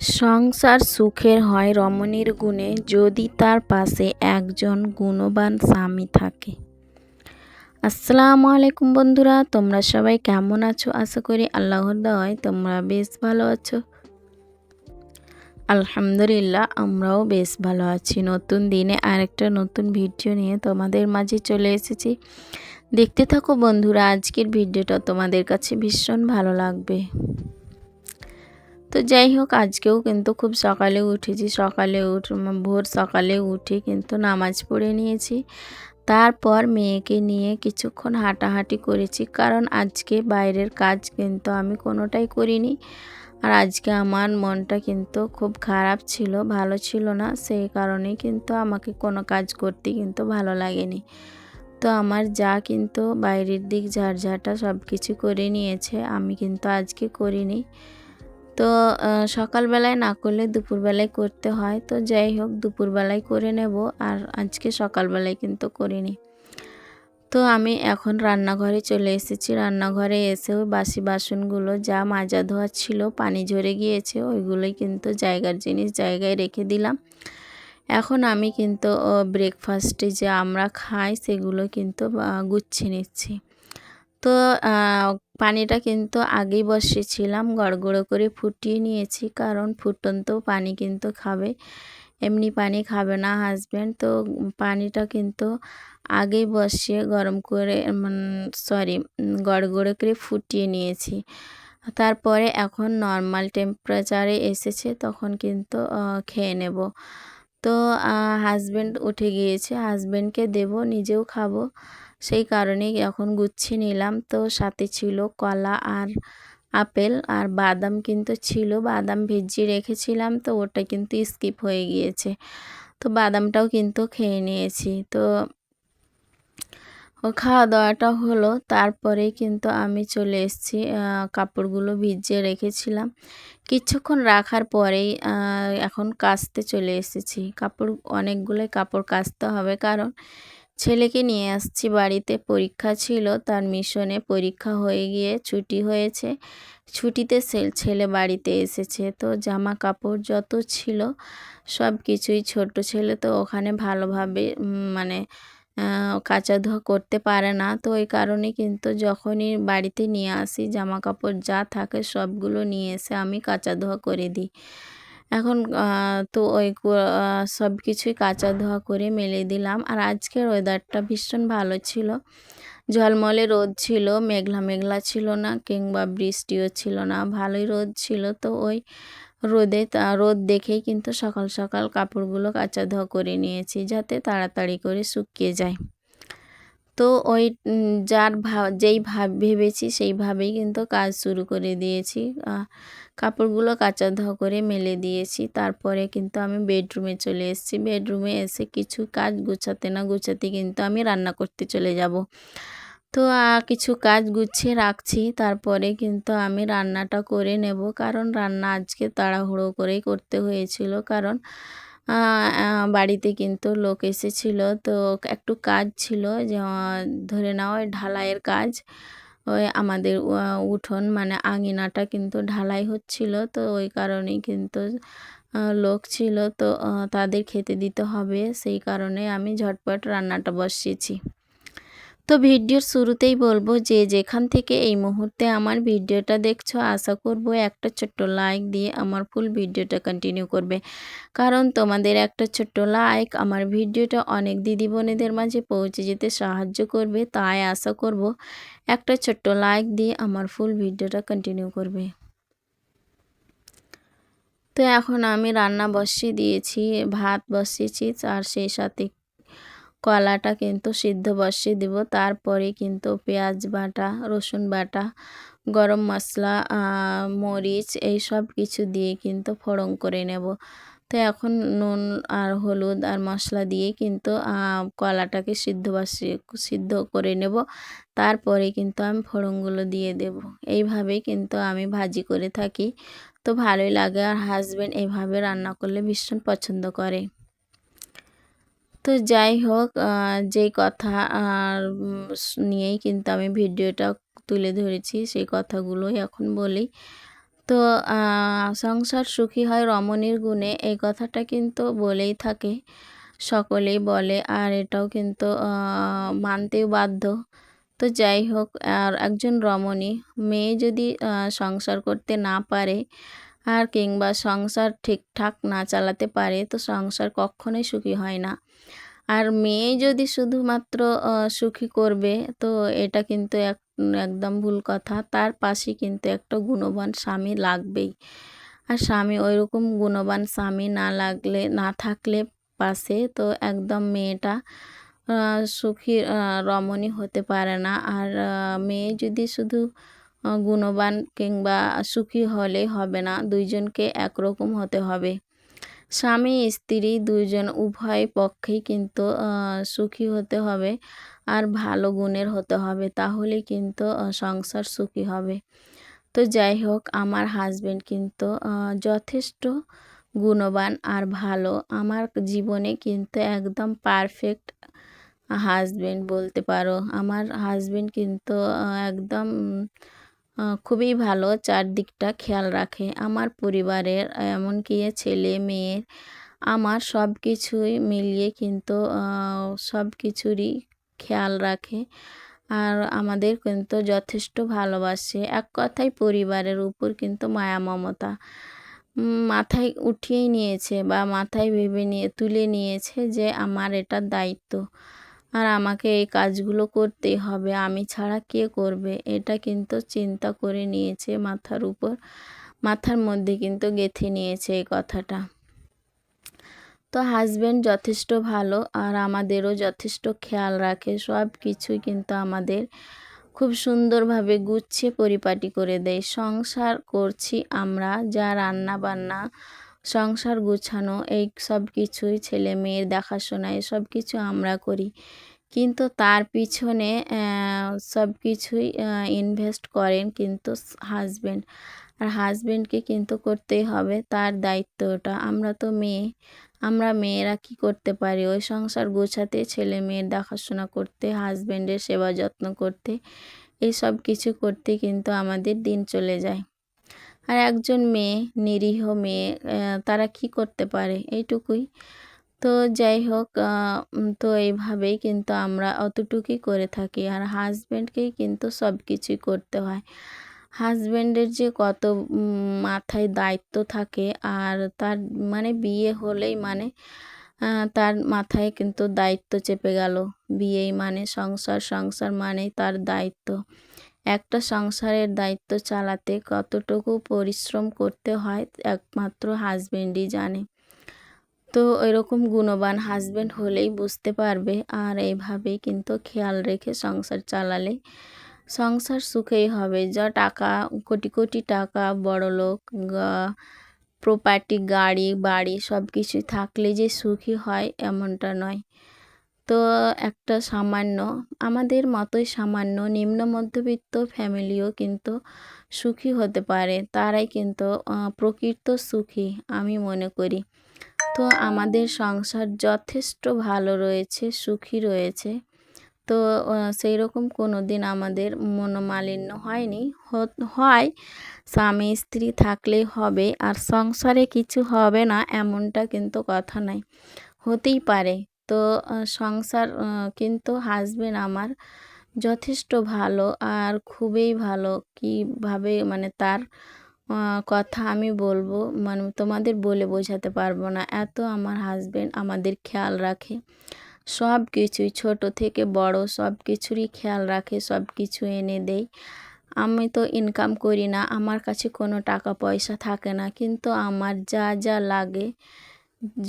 সংসার সুখের হয় রমণীর গুণে যদি তার পাশে একজন গুণবান স্বামী থাকে। আসসালামু আলাইকুম বন্ধুরা, তোমরা সবাই কেমন আছো? আশা করি আল্লাহর দয় তোমরা বেশ ভালো আছো। আলহামদুলিল্লাহ, আমরাও বেশ ভালো আছি। নতুন দিনে আরেকটা নতুন ভিডিও নিয়ে তোমাদের মাঝে চলে এসেছি। দেখতে থাকো বন্ধুরা, আজকের ভিডিওটা তোমাদের কাছে ভীষণ ভালো লাগবে। তো যাই হোক, আজকেও কিন্তু খুব সকালে উঠেছি। সকালে উঠ ভোর সকালে উঠে কিন্তু নামাজ পড়ে নিয়েছি। তারপর মেয়েকে নিয়ে কিছুক্ষণ হাঁটাহাঁটি করেছি। কারণ আজকে বাইরের কাজ কিন্তু আমি কোনোটাই করিনি। আর আজকে আমার মনটা কিন্তু খুব খারাপ ছিল, ভালো ছিল না। সেই কারণে কিন্তু আমাকে কোনো কাজ করতে কিন্তু ভালো লাগেনি। তো আমার যা কিন্তু বাইরের দিক ঝাড়ঝাটা সব কিছু করে নিয়েছে, আমি কিন্তু আজকে করিনি। তো সকালবেলায় না করলে দুপুরবেলায় করতে হয়। তো যাই হোক, দুপুরবেলায় করে নেব আর আজকে সকালবেলায় কিন্তু করিনি। তো আমি এখন রান্নাঘরে চলে এসেছি। রান্নাঘরে এসেও বাসি বাসনগুলো যা মাজা ধোয়া ছিল, পানি ঝরে গিয়েছে, ওইগুলোই কিন্তু জায়গার জিনিস জায়গায় রেখে দিলাম। এখন আমি কিন্তু ব্রেকফাস্টে যে আমরা খাই, সেগুলো কিন্তু গুছিয়ে নিচ্ছি। তো পানিটা কিন্তু আগেই বসিয়েছিলাম, গড়গড়ো করে ফুটিয়ে নিয়েছি, কারণ ফুটন্ত পানি কিন্তু খাবে। এমনি পানি খাবে না হাজব্যান্ড তো পানিটা কিন্তু আগেই বসিয়ে গরম করে সরি গড় গড়গড়ো করে ফুটিয়ে নিয়েছি। তারপরে এখন নর্মাল টেম্পারেচারে এসেছে, তখন কিন্তু খেয়ে নেব। তো হাজব্যান্ড উঠে গিয়েছে হাজব্যান্ডকে দেব, নিজেও খাব। সেই কারণেই এখন গুছিয়ে নিলাম। তো সাথে ছিল কলা আর আপেল আর বাদাম কিন্তু ছিল। বাদাম ভিজিয়ে রেখেছিলাম তো ওটা কিন্তু স্কিপ হয়ে গিয়েছে। তো বাদামটাও কিন্তু খেয়ে নিয়েছি। তো ও খাওয়া দাওয়াটা হলো। তারপরে কিন্তু আমি চলে এসেছি কাপড়গুলো ভিজিয়ে রেখেছিলাম। কিছুক্ষণ রাখার পরেই এখন কাচতে চলে এসেছি। কাপড়, অনেকগুলোই কাপড় কাচতে হবে। কারণ ছেলেকে নিয়ে আসছি। বাড়িতে পরীক্ষা ছিল, তার মিশনে পরীক্ষা হয়ে গিয়ে ছুটি হয়েছে। ছুটিতে ছেলে বাড়িতে এসেছে। তো জামা কাপড় যত ছিল, সব কিছুই ছোট ছেলে, তো ওখানে ভালোভাবে মানে কাচা ধোয়া করতে পারে না। তো ওই কারণে কিন্তু যখনই বাড়িতে নিয়ে আসি জামা কাপড় যা থাকে সবগুলো নিয়ে এসে আমি কাচা ধোয়া করে দিই। এখন তো ওই সব কিছুই কাঁচা ধোয়া করে মেলে দিলাম। আর আজকের ওয়েদারটা ভীষণ ভালো ছিল। ঝলমলে রোদ ছিল, মেঘলা মেঘলা ছিল না, কিংবা বৃষ্টিও ছিল না, ভালোই রোদ ছিল। তো ওই রোদে রোদ দেখেই কিন্তু সকাল সকাল কাপড়গুলো কাঁচা ধোয়া করে নিয়েছি, যাতে তাড়াতাড়ি করে শুকিয়ে যায়। তো ওই যার ভাব যেই ভাব ভেবেছি সেইভাবেই কিন্তু কাজ শুরু করে দিয়েছি। কাপড়গুলো কাঁচা ধোয়া করে মেলে দিয়েছি। তারপরে কিন্তু আমি বেডরুমে চলে এসেছি। বেডরুমে এসে কিছু কাজ গুছাতে না গুছাতে কিন্তু আমি রান্না করতে চলে যাব। তো কিছু কাজ গুছিয়ে রাখছি। তারপরে কিন্তু আমি রান্নাটা করে নেব। কারণ রান্না আজকে তাড়াহুড়ো করেই করতে হয়েছিল। কারণ বাড়িতে কিন্তু লোক এসেছিল। তো একটু কাজ ছিল যে ধরে নাও ঢালাইয়ের কাজ। ওই আমাদের উঠোন মানে আঙিনাটা কিন্তু ঢালাই হচ্ছিল। তো ওই কারণেই কিন্তু লোক ছিল। তো তাদের খেতে দিতে হবে। সেই কারণে আমি ঝটপট রান্নাটা বসিয়েছি। তো ভিডিওর শুরুতেই বলব যে যেখান থেকে এই মুহূর্তে আমার ভিডিওটা দেখছ, আশা করব একটা ছোট্ট লাইক দিয়ে আমার ফুল ভিডিওটা কন্টিনিউ করবে। কারণ তোমাদের একটা ছোট্ট লাইক আমার ভিডিওটা অনেক দিদি বোনেদের মাঝে পৌঁছে যেতে সাহায্য করবে, তাই আশা করব একটা ছোট্ট লাইক দিয়ে আমার ফুল ভিডিওটা কন্টিনিউ করবে। তো এখন আমি রান্না বসিয়ে দিয়েছি, ভাত বসিয়েছি, আর সেই সাথে কলাটা কিন্তু সিদ্ধ বসিয়ে দেব। তারপরে কিন্তু পেঁয়াজ বাটা, রসুন বাটা, গরম মশলা মরিচ এই সব কিছু দিয়ে কিন্তু ফোড়ন করে নেব। তো এখন নুন আর হলুদ আর মশলা দিয়ে কিন্তু কলাটাকে সিদ্ধ বসিয়ে, সিদ্ধ করে নেব। তারপরে কিন্তু আমি ফোড়নগুলো দিয়ে দেব। এইভাবেই কিন্তু আমি ভাজি করে থাকি। তো ভালোই লাগে আর হাজব্যান্ড এইভাবে রান্না করলে ভীষণ পছন্দ করে। তো যাই হোক যেই কথা নিয়েই কিন্তু আমি ভিডিওটা তুলে ধরেছি, সেই কথাগুলোই এখন বলি। তো সংসার সুখী হয় রমণীর গুণে, এই কথাটা কিন্তু বলেই থাকে। সকলেই বলে, আর এটাও কিন্তু মানতেও বাধ্য। তো যাই হোক, আর একজন রমণী, মেয়ে যদি সংসার করতে না পারে, আর কিংবা সংসার ঠিকঠাক না চালাতে পারে, তো সংসার কখনোই সুখী হয় না। আর মেয়ে যদি শুধুমাত্র সুখী করবে, তো এটা কিন্তু এক, একদম ভুল কথা। তার পাশে কিন্তু একটা গুণবান স্বামী লাগবেই। আর স্বামী ওই রকম গুণবান স্বামী না লাগলে, না থাকলে পাশে, তো একদম মেয়েটা সুখী রমণী হতে পারে না। আর মেয়ে যদি শুধু গুণবান কিংবা সুখী হলে হবে না, দুইজনকে একরকম হতে হবে। স্বামী, স্ত্রী দুইজন উভয় পক্ষেই কিন্তু সুখী হতে হবে আর ভালো গুণের হতে হবে। তাহলে কিন্তু সংসার সুখী হবে। তো যাই হোক, আমার হাজব্যান্ড কিন্তু যথেষ্ট গুণবান আর ভালো। আমার জীবনে কিন্তু একদম পারফেক্ট হাজব্যান্ড বলতে পারো। আমার হাজব্যান্ড কিন্তু একদম খুবই ভালো চারদিকটা খেয়াল রাখে। আমার পরিবারের, এমনকি ছেলে মেয়ের আমার সব কিছুই মিলিয়ে কিন্তু সব কিছুরই খেয়াল রাখে। আর আমাদের কিন্তু যথেষ্ট ভালোবাসে। এক কথায় পরিবারের উপর কিন্তু মায়া, মমতা মাথায় উঠিয়েই নিয়েছে বা মাথায় ভেবে নিয়ে, তুলে নিয়েছে যে আমার এটা দায়িত্ব। আর আমাকে এই কাজগুলো করতেই হবে। আমি ছাড়া কে করবে? এটা কিন্তু চিন্তা করে নিয়েছে মাথার উপর, মাথার মধ্যে কিন্তু গেঁথে নিয়েছে এই কথাটা। তো হাজব্যান্ড যথেষ্ট ভালো আর আমাদেরও যথেষ্ট খেয়াল রাখে। সব কিছুই কিন্তু আমাদের খুব সুন্দরভাবে গুছিয়ে পরিপাটি করে দেয়। সংসার করছি আমরা, যা রান্না বান্না সংসার গুছানো, এই সব কিছুই ছেলে মেয়ের দেখাশোনা এসব কিছু আমরা করি। কিন্তু তার পিছনে সব কিছুই ইনভেস্ট করেন কিন্তু হাজব্যান্ড আর হাজব্যান্ডকে কিন্তু করতেই হবে, তার দায়িত্বটা আমরা তো মেয়ে, আমরা মেয়েরা কি করতে পারি? ওই সংসার গোছাতে ছেলে মেয়ের দেখাশোনা করতে হাজব্যান্ডের সেবা যত্ন করতে, এই সব কিছু করতে কিন্তু আমাদের দিন চলে যায়। আর একজন মেয়ে, নিরীহ মেয়ে তারা কি করতে পারে? এইটুকুই। তো যাই হোক তো এইভাবেই কিন্তু আমরা অতটুকুই করে থাকি। আর হাজব্যান্ডকেই কিন্তু সব কিছুই করতে হয়। হাজব্যান্ডের যে কত মাথায় দায়িত্ব থাকে আর তার মানে বিয়ে হলেই মানে তার মাথায় কিন্তু দায়িত্ব চেপে গেল। বিয়েই মানে সংসার সংসার মানেই তার দায়িত্ব। একটা সংসারের দায়িত্ব চালাতে কতটুকু পরিশ্রম করতে হয় একমাত্র হাজব্যান্ডই জানে। তো এরকম গুণবান হাজব্যান্ড হলেই বুঝতে পারবে, আর এইভাবে কিন্তু খেয়াল রেখে সংসার চালালে সংসার সুখেই হবে। যা টাকা, কোটি কোটি টাকা বড় লোক প্রপার্টি গাড়ি, বাড়ি সব কিছুই থাকলে যে সুখী হয় এমনটা নয়। তো একটা সামান্য, আমাদের মতোই সামান্য নিম্ন মধ্যবিত্ত ফ্যামিলিও কিন্তু সুখী হতে পারে। তারাই কিন্তু প্রকৃত সুখী আমি মনে করি। তো আমাদের সংসার যথেষ্ট ভালো রয়েছে, সুখী রয়েছে। তো সেই রকম কোনো দিন আমাদের মনোমালিন্য হয়নি। হয় স্বামী স্ত্রী থাকলেই হবে আর সংসারে কিছু হবে না এমনটা কিন্তু কথা নাই। হতেই পারে। তো সংসার কিন্তু হাজবেন্ড আমার যথেষ্ট ভালো আর খুবই ভালো। কীভাবে মানে তার কথা আমি বলব? মানে তোমাদের বলে বোঝাতে পারব না। এত আমার হাজবেন্ড আমাদের খেয়াল রাখে। সব কিছুই ছোট থেকে বড় সব কিছুরই খেয়াল রাখে সব কিছু এনে দেয়। আমি তো ইনকাম করি না, আমার কাছে কোনো টাকা পয়সা থাকে না, কিন্তু আমার যা যা লাগে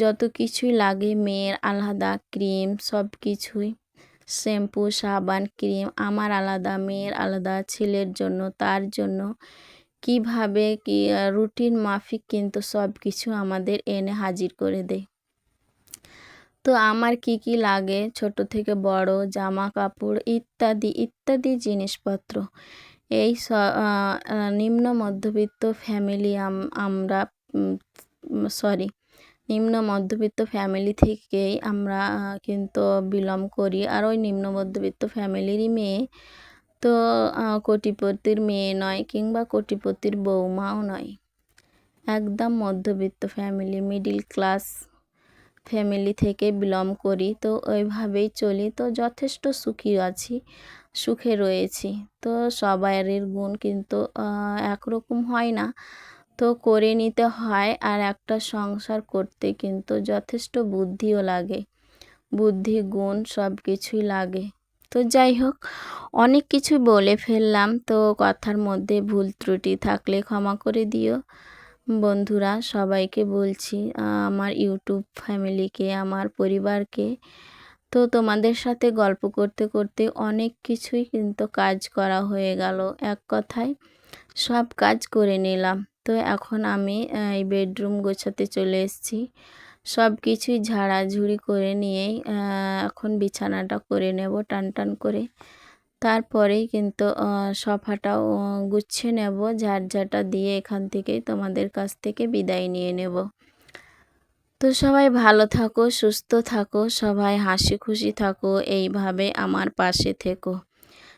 যত কিছুই লাগে মেয়ের আলাদা ক্রিম, সব কিছুই। শ্যাম্পু, সাবান, ক্রিম, আমার আলাদা, মেয়ের আলাদা, ছেলের জন্য, তার জন্য। কীভাবে কি, রুটিন মাফিক কিন্তু সব কিছু আমাদের এনে হাজির করে দেয়। তো আমার কি কি লাগে, ছোট থেকে বড়, জামা কাপড়, ইত্যাদি ইত্যাদি জিনিসপত্র। এই নিম্ন মধ্যবিত্ত ফ্যামিলি আমরা সরি নিম্ন মধ্যবিত্ত ফ্যামিলি থেকেই আমরা কিন্তু বিলং করি। আর ওই নিম্ন মধ্যবিত্ত ফ্যামিলিরই মেয়ে। তো কোটিপতির মেয়ে নয় কিংবা কোটিপতির বৌমাও নয়। একদম মধ্যবিত্ত ফ্যামিলি মিডিল ক্লাস ফ্যামিলি থেকে বিলং করি। তো, ওইভাবেই চলি। তো, যথেষ্ট সুখী আছি, সুখে রয়েছি। তো, সবাইয়ের গুণ কিন্তু একরকম হয় না। তো করে নিতে হয় আর একটা সংসার করতে কিন্তু যথেষ্ট বুদ্ধিও লাগে। বুদ্ধি, গুণ সব কিছুই লাগে। তো যাই হোক, অনেক কিছু বলে ফেললাম, তো কথার মধ্যে ভুল ত্রুটি থাকলে ক্ষমা করে দিও। বন্ধুরা, সবাইকে বলছি আমার ইউটিউব ফ্যামিলিকে, আমার পরিবারকে, তো তোমাদের সাথে গল্প করতে করতে অনেক কিছুই কিন্তু কাজ করা হয়ে গেল এক কথায়। সব কাজ করে নিলাম। তো এখন আমি এই বেডরুম গোছাতে চলে এসেছি। সব কিছুই ঝাড়াঝুড়ি করে নিয়েই এখন বিছানাটা করে নেব টান টান করে। তারপরেই কিন্তু সোফাটাও গুছিয়ে নেব ঝাড়ঝাটা দিয়ে এখান থেকেই তোমাদের কাছ থেকে বিদায় নিয়ে নেব। তো সবাই ভালো থাকো, সুস্থ থাকো, সবাই হাসি খুশি থাকো, এইভাবে আমার পাশে থেকো।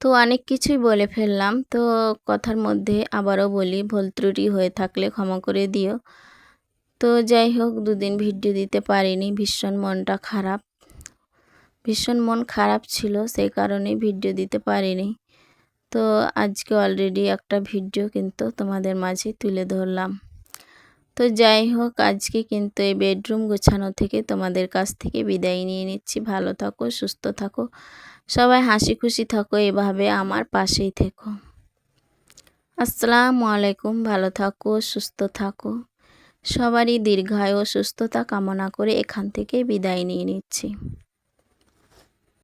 তো অনেক কিছুই বলে ফেললাম। তো কথার মধ্যে আবারও বলি, ভুল ত্রুটি হয়ে থাকলে ক্ষমা করে দিও। তো যাই হোক, দুদিন ভিডিও দিতে পারিনি, ভীষণ মনটা খারাপ। ভীষণ মন খারাপ ছিল, সেই কারণে ভিডিও দিতে পারিনি। তো আজকে অলরেডি একটা ভিডিও কিন্তু তোমাদের মাঝে তুলে ধরলাম। তো যাই হোক, আজকে কিন্তু এই বেডরুম গোছানো থেকে তোমাদের কাছ থেকে বিদায় নিয়ে নিচ্ছি। ভালো থাকো, সুস্থ থাকো। সবাই হাসি খুশি থাকো, এভাবে আমার পাশেই থেকো। আসসালামু আলাইকুম, ভালো থাকো, সুস্থ থাকো। সবারই দীর্ঘায় ও সুস্থতা কামনা করে এখান থেকে বিদায় নিয়ে নিচ্ছি।